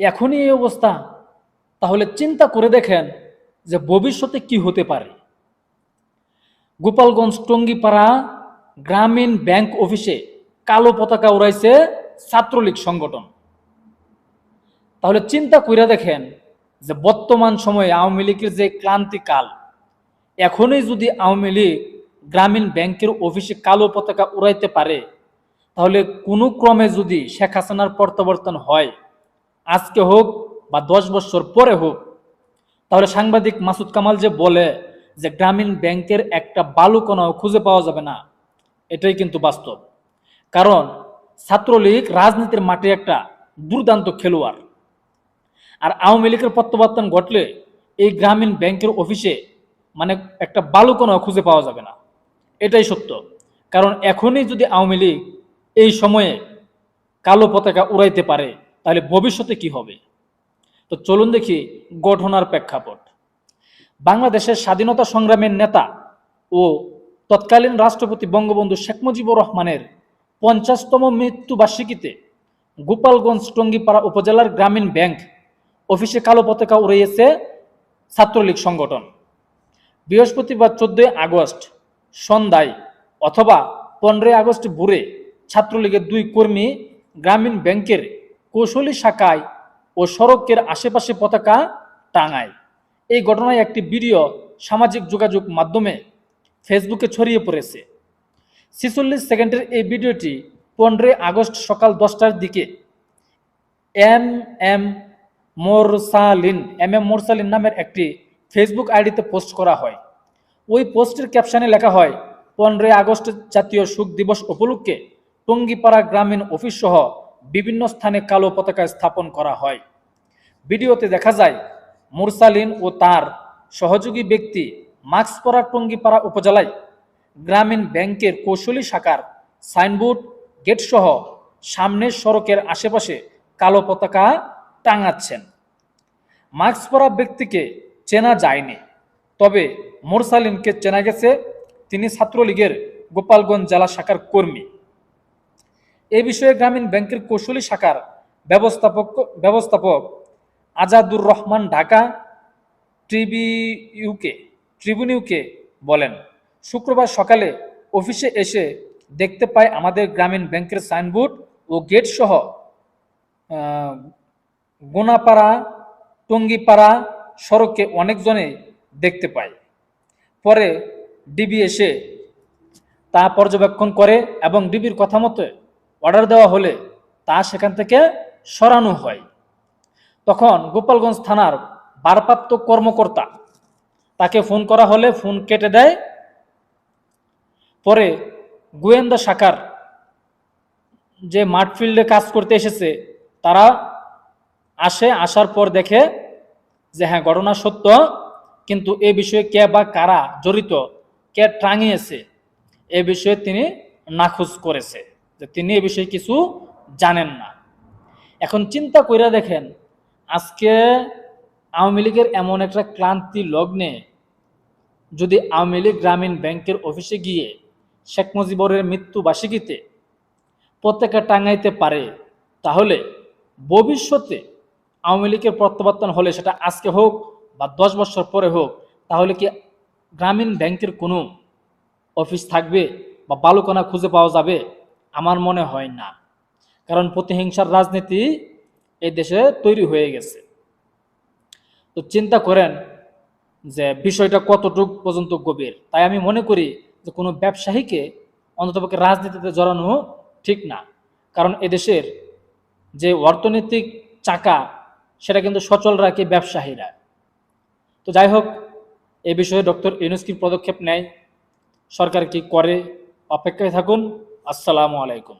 এখনই এই অবস্থা, তাহলে চিন্তা করে দেখেন যে ভবিষ্যতে কি হতে পারে। গোপালগঞ্জ টঙ্গিপাড়া গ্রামীণ ব্যাংক অফিসে কালো পতাকা উড়াইছে ছাত্রলীগ সংগঠন। তাহলে চিন্তা করে দেখেন যে বর্তমান সময়ে আওয়ামী লীগের যে ক্লান্তিকাল, এখনই যদি আওয়ামী লীগ গ্রামীণ ব্যাংকের অফিসে কালো পতাকা উড়াইতে পারে, তাহলে কোনো ক্রমে যদি শেখ হাসিনার প্রত্যাবর্তন হয় আজকে হোক বা দশ বছর পরে হোক, তাহলে সাংবাদিক মাসুদ কামাল যে বলে যে গ্রামীণ ব্যাংকের একটা বালু বালুকণাও খুঁজে পাওয়া যাবে না, এটাই কিন্তু বাস্তব। কারণ ছাত্রলীগ রাজনীতির মাঠে একটা দুর্দান্ত খেলোয়াড়। আর আওয়ামী লীগের প্রত্যাবর্তন ঘটলে এই গ্রামীণ ব্যাংকের অফিসে মানে একটা বালুকণাও খুঁজে পাওয়া যাবে না। এটাই সত্য। কারণ এখনই যদি আওয়ামী লীগ এই সময়ে কালো পতাকা উড়াইতে পারে তাহলে ভবিষ্যতে কি হবে? তো চলুন দেখি ঘটনার প্রেক্ষাপট। বাংলাদেশের স্বাধীনতা সংগ্রামের নেতা ও তৎকালীন রাষ্ট্রপতি বঙ্গবন্ধু শেখ মুজিবুর রহমানের পঞ্চাশতম মৃত্যুবার্ষিকীতে গোপালগঞ্জ টঙ্গিপাড়া উপজেলার গ্রামীণ ব্যাংক অফিসে কালো পতাকা উড়িয়েছে ছাত্রলীগ সংগঠন। বৃহস্পতিবার চোদ্দই আগস্ট সন্ধ্যায় অথবা পনেরোই আগস্ট ভোরে ছাত্রলীগের দুই কর্মী গ্রামীণ ব্যাংকের কৌশলী শাখায় ও সড়কের আশেপাশে পতাকা টাঙায়। এই ঘটনায় একটি ভিডিও সামাজিক যোগাযোগ মাধ্যমে ফেসবুকে ছড়িয়ে পড়েছে। ছিচল্লিশ সেকেন্ডের এই ভিডিওটি পনেরোই আগস্ট সকাল দশটার দিকে M M Morsalin, M M Morsalin নামের একটি ফেসবুক আইডিতে পোস্ট করা হয়। ওই পোস্টের ক্যাপশনে লেখা হয়, পনেরোই আগস্ট জাতীয় শোক দিবস উপলক্ষে টঙ্গিপাড়া গ্রামীণ অফিস সহ বিভিন্ন স্থানে কালো পতাকা স্থাপন করা হয়। ভিডিওতে দেখা যায়, মুরসালিন ও তার সহযোগী ব্যক্তি পরা টঙ্গিপাড়া উপজেলায় গ্রামীণ ব্যাংকের কৌশলী শাখার সাইনবোর্ড, গেটসহ সামনের সড়কের আশেপাশে কালো পতাকা টাঙাচ্ছেন। মাস্ক পরা ব্যক্তিকে চেনা যায়নি, তবে মোরসালিনকে চেনা গেছে। তিনি ছাত্রলীগের গোপালগঞ্জ জেলা শাখার কর্মী। এ বিষয়ে গ্রামীণ ব্যাংকের কৌশলী শাখার ব্যবস্থাপক ব্যবস্থাপক আজাদুর রহমান ঢাকা ট্রিবিউকে ট্রিবিউকে বলেন, শুক্রবার সকালে অফিসে এসে দেখতে পাই আমাদের গ্রামীণ ব্যাংকের সাইনবোর্ড ও গেট সহ গোনাপাড়া, টঙ্গিপাড়া সড়কে অনেকজনে দেখতে পাই। পরে ডিবি এসে তা পর্যবেক্ষণ করে এবং ডিবির কথা মতো অর্ডার দেওয়া হলে তা সেখান থেকে সরানো হয়। তখন গোপালগঞ্জ থানার ভারপ্রাপ্ত কর্মকর্তা তাকে ফোন করা হলে ফোন কেটে দেয়। পরে গোয়েন্দা শাখার যে মাঠ ফিল্ডে কাজ করতে এসেছে, তারা আসে, আসার পর দেখে যে হ্যাঁ ঘটনা সত্য, কিন্তু এ বিষয়ে কে বা কারা জড়িত, কে টাঙিয়েছে, এ বিষয়ে তিনি নাখোঁজ করেছে। যে তিনি এ বিষয়ে কিছু জানেন না। এখন চিন্তা কইরা দেখেন, আজকে আওয়ামী লীগের এমন একটা ক্লান্তি লগ্নে যদি আওয়ামী লীগ গ্রামীণ ব্যাংকের অফিসে গিয়ে শেখ মুজিবরের মৃত্যুবার্ষিকীতে পতাকা টাঙাইতে পারে, তাহলে ভবিষ্যতে আওয়ামী লীগের প্রত্যাবর্তন হলে সেটা আজকে হোক বা দশ বছর পরে হোক, তাহলে কি গ্রামীণ ব্যাংকের কোনো অফিস থাকবে বা বালুকণা খুঁজে পাওয়া যাবে? আমার মনে হয় না। কারণ প্রতিহিংসার রাজনীতি এই দেশে তৈরি হয়ে গেছে। তো চিন্তা করেন যে বিষয়টা কতটুক পর্যন্ত গভীর। তাই আমি মনে করি যে কোনো ব্যবসায়ীকে অন্ততপক্ষে রাজনীতিতে জড়ানো ঠিক না। কারণ এদেশের যে অর্থনৈতিক চাকা, সেটা কিন্তু সচল রাখে ব্যবসায়ীরা। তো যাই হোক, এ বিষয়ে ডক্টর ইউনুস কি পদক্ষেপ নেয়? সরকার কি করে? অপেক্ষায় থাকুন। আসসালামু আলাইকুম।